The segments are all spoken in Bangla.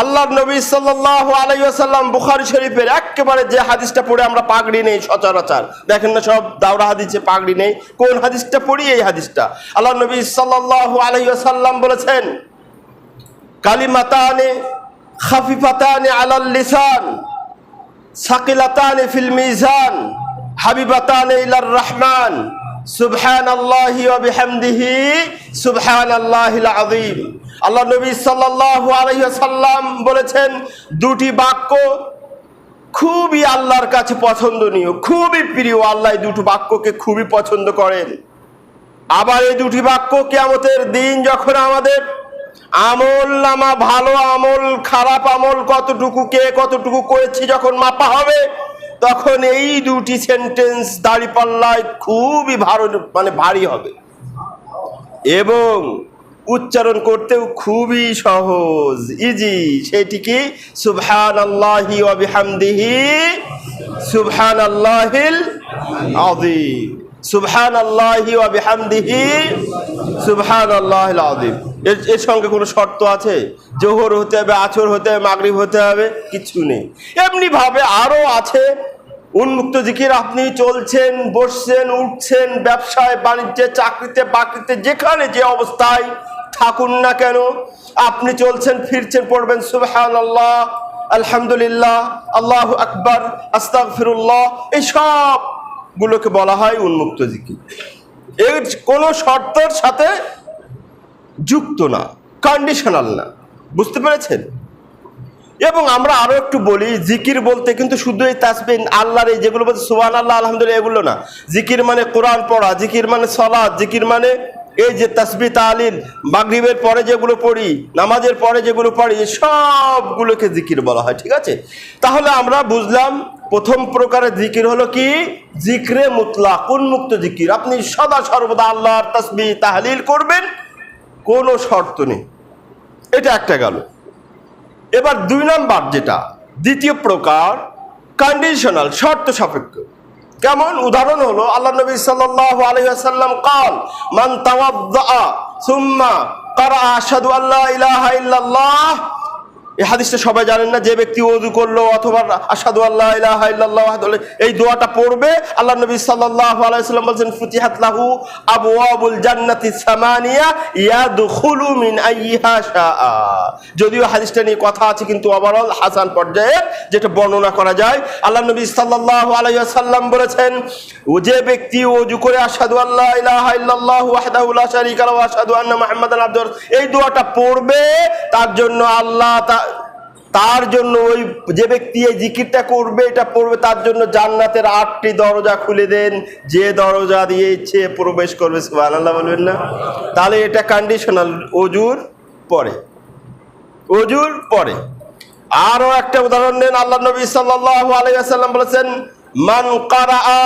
আল্লাহ নবী সাল্লাহ আলাইসাল্লাম বুখারি শরীফের একেবারে যে হাদিসটা পড়ে আমরা পাগড়ি নেই সচরাচর। দেখেন না সব দাওরা হাদিসে পাগড়ি নেই। কোন হাদিসটা পড়ি এই হাদিসটা? আল্লাহ নবী সাল্লাহ আলাইসাল্লাম বলেছেন, কালিমাতানে খাফিফাতানে আলাল লিসান, সাকিলাতানে ফিল মিজান, হাবিবাতানে ইলার রহমান। আল্লাহি আল্লাহ বলেছেন, দুটি বাক্য খুবই আল্লাহর কাছে পছন্দনীয়, খুবই প্রিয়। আল্লাহ দুটো বাক্যকে খুবই পছন্দ করেন। আবার এই দুটি বাক্য কেয়ামতের দিন যখন আমাদের আমল নামা, ভালো আমল, খারাপ আমল কতটুকু কে কতটুকু করেছি যখন মাপা হবে তখন এই দুটি সেন্টেন্স দাড়ি পাল্লায় খুবই ভালো মানে ভারী হবে। এবং উচ্চারণ করতেও খুবই সহজ ইজি সেটি কি? সুবহান আল্লাহি অবিহামদিহি সুবহান আল্লাহিল আযীম। সুবহান আল্লাহি অবিহামদিহি সুবহান আল্লাহিল আযীম। এর এর সঙ্গে কোনো শর্ত আছে? জোহর হতে হবে, আছর হতে হবে, মাগরিব হতে হবে, কিছু নেই। এমনি ভাবে আরও আছে উন্মুক্ত জিকির আপনি চলছেন, বসছেন, উঠছেন, ব্যবসায়, বাণিজ্যে, চাকরিতে, বাকরিতে, যেখানে যে অবস্থায় থাকুন না কেন, আপনি চলছেন, ফিরছেন, পড়বেন সুবহান আল্লাহ আলহামদুলিল্লাহ, আল্লাহ আকবর আস্তাক ফিরুল্লাহ এই সব গুলোকে বলা হয় উন্মুক্ত জিকির। এর কোনো শর্তের সাথে যুক্ত না কন্ডিশনাল না। বুঝতে পেরেছেন? এবং আমরা আরও একটু বলি, জিকির বলতে কিন্তু শুধু এই তাসবিন আল্লাহর এই যেগুলো বলছে সুবহান আল্লাহ আলহামদুলিল্লাহ, এগুলো না। জিকির মানে কোরআন পড়া, জিকির মানে সলাদ জিকির মানে এই যে তাসবি তালিল মাগরিবের পরে যেগুলো পড়ি, নামাজের পরে যেগুলো পড়ি সবগুলোকে জিকির বলা হয়, ঠিক আছে? তাহলে আমরা বুঝলাম, প্রথম প্রকারের জিকির হলো কি? জিকরে মুতলা উন্মুক্ত জিকির? আপনি সদা সর্বদা আল্লাহর তাসবি তাহলিল করবেন, কোনো শর্ত নেই। এটা একটা গেল। এবার দুই নম্বর যেটা, দ্বিতীয় প্রকার কন্ডিশনাল শর্ত সাপেক্ষ। কেমন? উদাহরণ হলো, আল্লাহ নবী সাল্লাহ আলহাম কাল, মান সুম্মা তারা আসাদু আল্লাহ ইলাহা ইল্লাল্লাহ এই হাদিসটা সবাই জানেন না, যে ব্যক্তি ওযু করল অথবা আশহাদু আল্লাহ ইলাহা ইল্লাল্লাহ এই দোয়াটা পড়বে আল্লাহ নবী সাল্লাল্লাহু আলাইহি ওয়াসাল্লাম বলেন ফুতিহাত লাহু আবওয়াবুল জান্নাতি সামানিয়া ইয়াদখুলু মিন আইয়িহা শাআ। যদিও হাদিসটা নিয়ে কথা আছে, কিন্তু ওভারঅল হাসান পর্যায়ে যেটা বর্ণনা করা যায় আল্লাহ নবী সাল্লাল্লাহু আলাইহি ওয়াসাল্লাম বলেছেন, ও যে ব্যক্তি ওযু করে আশহাদু আল্লাহ ইলাহা ইল্লাল্লাহু ওয়াহদাহু লা শারীকা লাহু, আশহাদু আন্না মুহাম্মাদান আবদুহু এই দোয়াটা পড়বে, তার জন্য আল্লাহ তা- তার জন্য ওই যে ব্যক্তি এই জিকিরটা করবে, এটা পড়বে, তার জন্য জান্নাতের আটটি দরজা খুলে দেন। যে দরজা দিয়ে ইচ্ছে প্রবেশ করবে, সুবহানাল্লাহ বলবেন না? তাহলে এটা কন্ডিশনাল অজুর পরে। অজুর পরে। আরও একটা উদাহরণ দেন, আল্লাহ নবী সাল্লাল্লাহু আলাইহি ওয়াসাল্লাম বলেছেন, মান কারাআ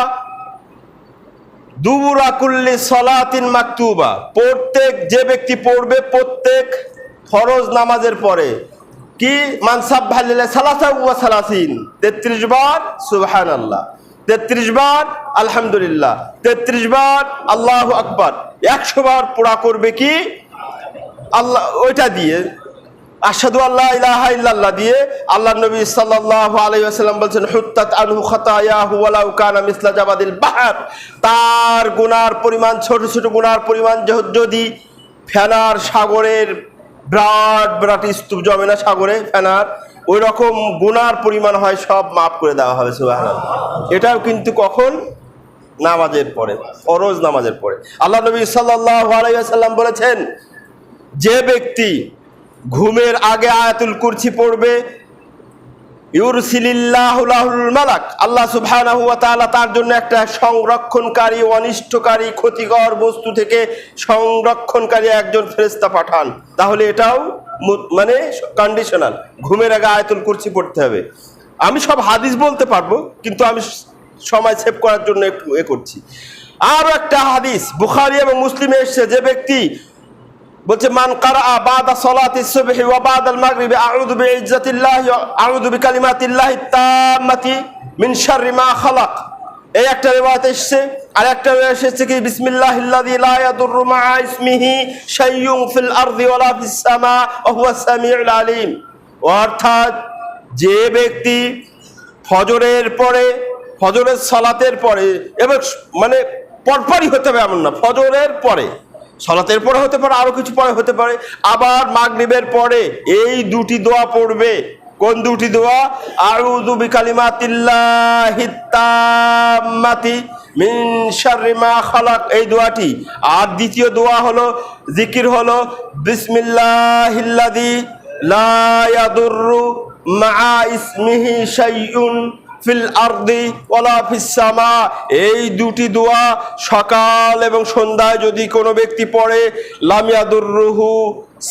দুবুরা কুল্লি সলাতিন মাকতুবা। প্রত্যেক যে ব্যক্তি পড়বে, প্রত্যেক ফরজ নামাজের পরে। কি মানসাব ভালিলে সালাসা ওয়া সালাসিন? তেত্রিশ বার সুবহান আল্লাহ তেত্রিশ বার আলহামদুলিল্লাহ। তেত্রিশ বার আল্লাহ আকবার। একশো বার পোড়া করবে কি? আল্লাহ, ওইটা দিয়ে। আসাদু আল্লাহ ইলাহা ইল্লাল্লাহ দিয়ে আল্লাহ নবী সাল্লাল্লাহু আলাইহি ওয়াসাল্লাম বলছেন, হুত্তাত আনহু খাতায়াহু ওয়ালাউ কানা মিসলা জাবাদিল বাহর। তার গুনার পরিমাণ, ছোট ছোট গুনার পরিমাণ যদি ফেনার সাগরের বিরাট বিরাট স্তূপ জমে না সাগরে, ফেনার। ওই রকম গুনার পরিমাণ হয়, সব মাফ করে দেওয়া হবে সুবাহ এটাও কিন্তু কখন? নামাজের পরে, ফরজ নামাজের পরে। আল্লাহ নবী সাল্লাহ আলাইসাল্লাম বলেছেন, যে ব্যক্তি ঘুমের আগে আয়াতুল কুরসি পড়বে ইউরসিলিল্লাহু লাহুল মালাক। আল্লাহ সুবহানাহু ওয়া তাআলা তার জন্য একটা সংরক্ষণকারী, অনিষ্টকারী, ক্ষতিকর বস্তু থেকে সংরক্ষণকারী একজন ফেরেশতা পাঠান। তাহলে এটাও মানে কন্ডিশনাল ঘুমের আগে আয়াতুল কুরসি পড়তে হবে। আমি সব হাদিস বলতে পারব, কিন্তু আমি সময় সেভ করার জন্য একটু এ করছি। আরও একটা হাদিস, বুখারি এবং মুসলিমে এসেছে, যে ব্যক্তি বলছে, মান কারা বাদা সলাতি সুবহি ওয়া বাদাল মাগরিবি আউযু বিইজ্জাতিল্লাহি আউযু বিকালিমাতিল্লাহি তাম্মাতি মিন শাররি মা খালাক। এই একটা রিওয়ায়াত এসেছে। আর একটা রিওয়ায়াত এসেছে কি? বিসমিল্লাহিল্লাযী লা ইয়াদুররু মা'a ইসমিহি শাইয়ুন ফিল আরদি ওয়ালা ফিস সামা ওয়া হুয়া সামিউল আলিম। অর্থাৎ যে ব্যক্তি ফজরের পরে, ফজরের সালাতের পরে এবার মানে পরপরই হতে হবে এমন না, ফজরের পরে সলাতের পরে হতে পারে, আরও কিছু পরে হতে পারে। আবার মাগরিবের পরে এই দুটি দোয়া পড়বে। কোন দুটি দোয়া? আউযু বিকালিমাতিল্লাহিত তাম্মাতি মিন শাররি মা খালাক। এই দোয়াটি। আর দ্বিতীয় দোয়া হলো, জিকির হলো, বিসমিল্লাহিল্লাযী লা ইয়াদুররু মা ইসমিহি শাইউন। ফিল আরদি ওয়ালা ফিস সামা। এই দুটি দোয়া সকাল এবং সন্ধ্যায় যদি কোনো ব্যক্তি পড়ে লামিয়াদুর রুহু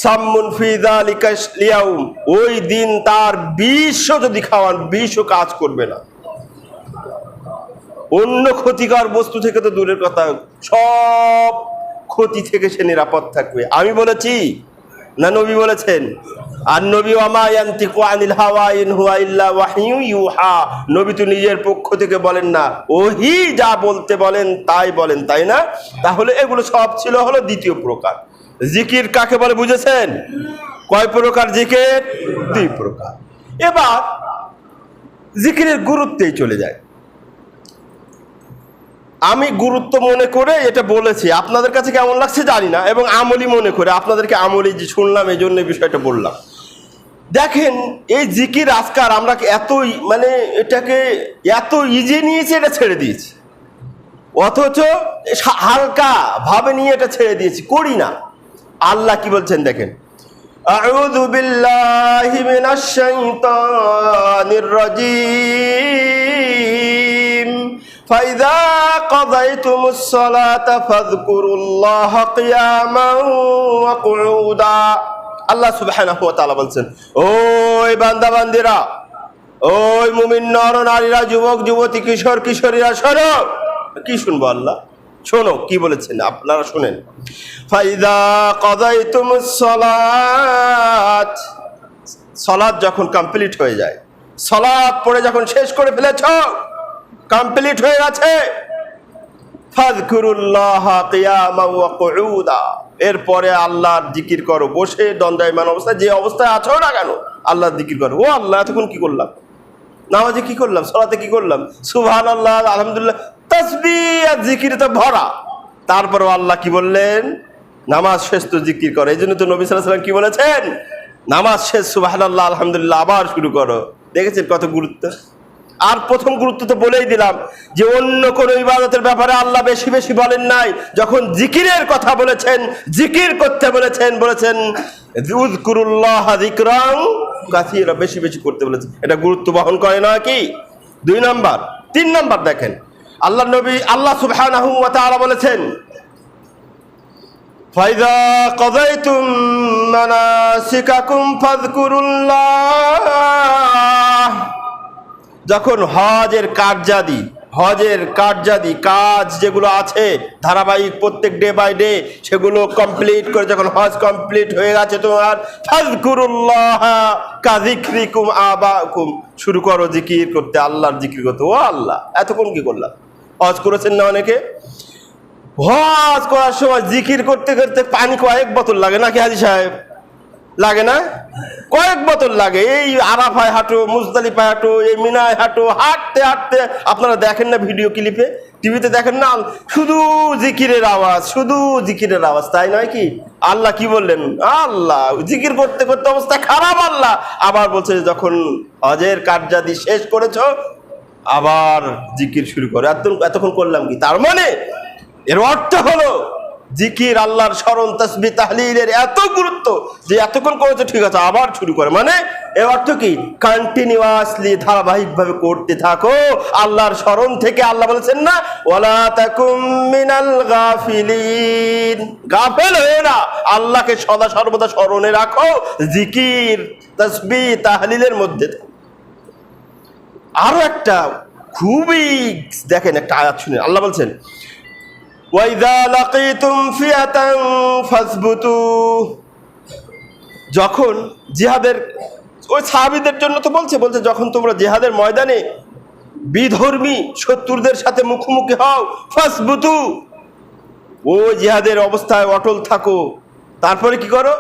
সাম্মুন ফি যালিকা লিয়াউম। ওই দিন তার বিষও যদি খাওয়ান, বিষও কাজ করবে না। অন্য ক্ষতিকর বস্তু থেকে তো দূরের কথা, সব ক্ষতি থেকে সে নিরাপদ থাকবে। আমি বলেছি, না নবী বলেছেন? নবী নবী তো নিজের পক্ষ থেকে বলেন না, ওহি যা বলতে বলেন, তাই বলেন, তাই না? তাহলে এগুলো সব ছিল দ্বিতীয় প্রকার। জিকির কাকে বলে বুঝেছেন? কয় প্রকার জিকির? দুই প্রকার। এবার জিকিরের গুরুত্বেই চলে যায়। আমি গুরুত্ব মনে করে এটা বলেছি, আপনাদের কাছে কেমন লাগছে জানি না, এবং আমলি মনে করে, আপনাদেরকে আমলি যে শুনলাম, এই জন্য বিষয়টা বললাম। দেখেন এই জিকির আজকার আমরা এত ই- মানে এটাকে এত ইজি নিয়েছি এটা ছেড়ে দিয়েছি অথচ সা- হালকা ভাবে নিয়ে এটা ছেড়ে দিয়েছি করি না আল্লাহ কি বলছেন দেখেন أعوذ بالله من الشيطان الرجيم فإذا قضيتم الصلاة فاذكروا الله قياما وقعودا আল্লাহ ওয়া বলছেন, ওই বান্দা বান্দিরা ওই মুমিন নর, নারীরা, যুবক, যুবতী, কিশোর, কিশোরীরা, শোনো। কি শুনব আল্লাহ? শোনো, কি বলেছেন? আপনারা শুনেন। ফাইদা কদাইতুমুস সালাত। সালাত যখন কমপ্লিট হয়ে যায় সলাদ পড়ে যখন শেষ করে ফেলেছ, কমপ্লিট হয়ে গেছে। ফাযকুরুল্লাহ কিয়ামা ওয়া কুউদা। এরপরে আল্লাহর জিকির করো। বসে দণ্ডায়মান অবস্থায় যে অবস্থায় আছো না কেন, আল্লাহর জিকির করো। ও আল্লাহ, এতক্ষণ কি করলাম? নামাজে কি করলাম? সলাতে কি করলাম? সুবহান আল্লাহ আলহামদুলিল্লাহ, তসবি আর জিকির তো ভরা। তারপরও আল্লাহ কি বললেন? নামাজ শেষ তো জিকির করো। এই জন্য তো নবী সাল্লাম কি বলেছেন? নামাজ শেষ সুবহান আল্লাহ আলহামদুলিল্লাহ, আবার শুরু করো। দেখেছেন কত গুরুত্ব? আর প্রথম গুরুত্ব তো বলেই দিলাম যে অন্য কোন ইবাদতের ব্যাপারে আল্লাহ বেশি বেশি বলেন নাই যখন জিকিরের কথা বলেছেন জিকির করতে বলেছেন বলেছেন উযকুরুল্লাহ যিকরান কাসীরা বেশি বেশি করতে বলেছেন এটা গুরুত্ব বহন করে না কি দুই নাম্বার তিন নাম্বার দেখেন আল্লাহ নবী আল্লাহ সুবহানাহু ওয়া তাআলা বলেছেন فإذا قضيتم مناسككم فاذكروا الله যখন হজের কার্যাদি হজের কার্যাদি কাজ যেগুলো আছে, ধারাবাহিক প্রত্যেক ডে বাই ডে সেগুলো কমপ্লিট করে যখন হজ কমপ্লিট হয়ে গেছে তোমার ফাজকুরুল্লাহ কাজিক্রিকুম আবাকুম। শুরু করো জিকির করতে, আল্লাহর জিকির করতে। ও আল্লাহ, এতক্ষণ কি করলাম? হজ করেছেন না অনেকে? হজ করার সময় জিকির করতে করতে পানি কয়েক বোতল লাগে নাকি হাজি সাহেব? লাগে না? কয়েক বছর লাগে। এই আরাফায় হাঁটো, মুজদালিফায় হাঁটো, এই মিনায় হাঁটো, হাঁটতে হাঁটতে। আপনারা দেখেন না ভিডিও ক্লিপে? টিভিতে দেখেন না? শুধু জিকিরের আওয়াজ, শুধু জিকিরের আওয়াজ, তাই নয় কি? আল্লাহ কি বললেন? আল্লাহ, জিকির করতে করতে অবস্থা খারাপ আল্লাহ। আবার বলছে, যখন হজের কার্যাদি শেষ করেছ, আবার জিকির শুরু করে। এতক্ষণ এতক্ষণ করলাম কি? তার মানে এর অর্থ হলো জিকির, আল্লাহর স্মরণ তসবি তাহলিলের এত গুরুত্ব যে এতক্ষণ করেছে, ঠিক আছে, আবার শুরু করে। মানে এর অর্থ কি? কন্টিনিউয়াসলি ধারাবাহিকভাবে করতে থাকো। আল্লাহর স্মরণ থেকে আল্লাহ বলেছেন না, ওয়ালা তাকুম মিনাল গাফিলিন। গাফেল হয়ে না, আল্লাহকে সদা সর্বদা স্মরণে রাখো, জিকির তসবি তাহলিলের মধ্যে। আরও একটা খুবই, দেখেন একটা আয়াত শুনে, আল্লাহ বলছেন ওয়াইদা লাকিতুম ফিয়াতান ফাসবুতু। যখন জিহাদের, ওই সাহাবীদের জন্য তো বলছে বলছে যখন তোমরা জিহাদের ময়দানে বিধর্মী শত্রুদের সাথে মুখোমুখি হও, ফাসবুতু। ও জিহাদের অবস্থায় অটল থাকো। তারপরে কি করো?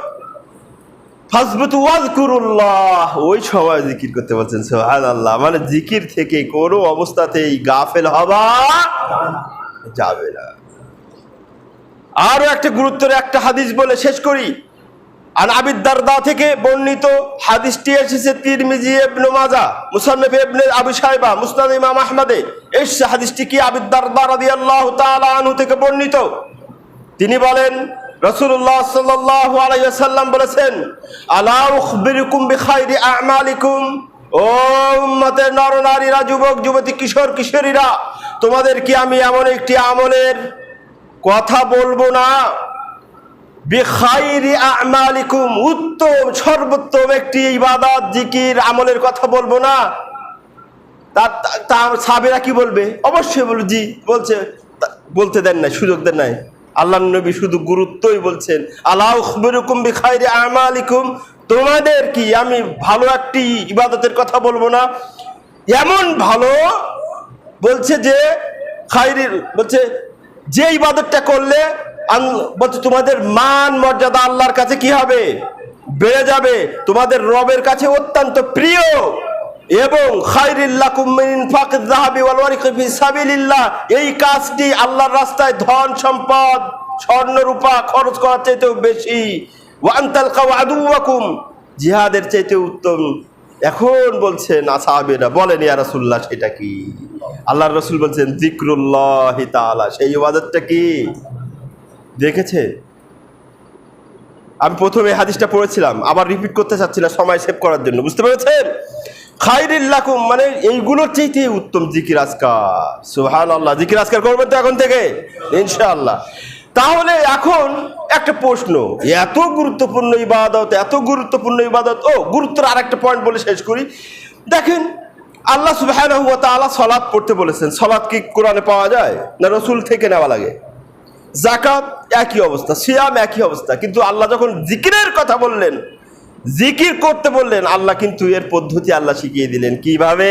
ফাজবুতু ওয়াজকুরুল্লাহ। ওই সময় জিকির করতে বলছেন, সুবহানাল্লাহ। মানে জিকির থেকে কোনো অবস্থাতেই গাফেল হবা যাবে না। আরও একটা গুরুত্বের একটা হাদিস বলে শেষ করি। আন আবিদ দারদা থেকে বর্ণিত হাদিসটি এসেছে তিরমিজি ইবনে মাজা মুসান্নাফ ইবনে আবু শাইবা, মুসনাদ ইমাম আহমদে। এসছে হাদিসটি কি? আবিদ দারদা রাদিয়াল্লাহু তাআলা আনহু থেকে বর্ণিত। তিনি বলেন, রাসূলুল্লাহ সাল্লাল্লাহু আলাইহি ওয়াসাল্লাম বলেছেন, আলা উখবিরুকুম বিখাইরি আ'মালিকুম? ও উম্মতের নরনারীরা, যুবক, যুবতী, কিশোর, কিশোরীরা, তোমাদের কি আমি এমন একটি আমলের কথা বলব না। আমালিকুম, উত্তম, সর্বোত্তম একটি ইবাদত, জিকির, আমলের কথা বলব না। তার সাবেরা কি বলবে? অবশ্যই বলবে, জি, বলছে। বলতে দেন নাই, সুযোগ দেন নাই। আল্লাহ নবী শুধু গুরুত্বই বলছেন আল্লাহ খবরুকুম বিখাইরি আমালিকুম। তোমাদের কি আমি ভালো একটি ইবাদতের কথা বলব না? এমন ভালো বলছে যে, খাইরির, বলছে যে ইবাদতটা করলে বলছে তোমাদের মান, মর্যাদা আল্লাহর কাছে কি হবে? বেড়ে যাবে। তোমাদের রবের কাছে অত্যন্ত প্রিয়। এবং এই কাজটি আল্লাহর রাস্তায় ধন, সম্পদ, স্বর্ণ, রূপা খরচ করার চাইতেও বেশি। আদুওয়াকুম। জিহাদের চাইতে উত্তম। এখন বলছেন আসাহাবেরা, বলেন ইয়া রাসূলুল্লাহ, সেটা কি? আল্লাহর রসুল বলছেন জিক্রুল্লাহ তাআলা সেই ইবাদতটা কি? দেখেছে? আমি প্রথমে হাদিসটা পড়েছিলাম, আবার রিপিট করতে চাচ্ছিলাম, সময় সেভ করার জন্য। বুঝতে পেরেছেন? খাইরিল্লাকুম মানে এইগুলোর চাইতে উত্তম জিকির আজকার। সুহান আল্লাহ জিকির আজকার করবেন তো এখন থেকে? ইনশাআল্লাহ। তাহলে এখন একটা প্রশ্ন, এত গুরুত্বপূর্ণ ইবাদত, এত গুরুত্বপূর্ণ ইবাদত, ও গুরুত্বের আর একটা পয়েন্ট বলে শেষ করি। দেখেন আল্লাহ সুবাহ সলাদ পড়তে বলেছেন। সলাদ কি কোরআনে পাওয়া যায় না রসুল থেকে নেওয়া লাগে? জাকাত একই অবস্থা, সিয়াম একই অবস্থা। কিন্তু আল্লাহ যখন জিকিরের কথা বললেন, জিকির করতে বললেন, আল্লাহ কিন্তু এর পদ্ধতি আল্লাহ শিখিয়ে দিলেন। কীভাবে?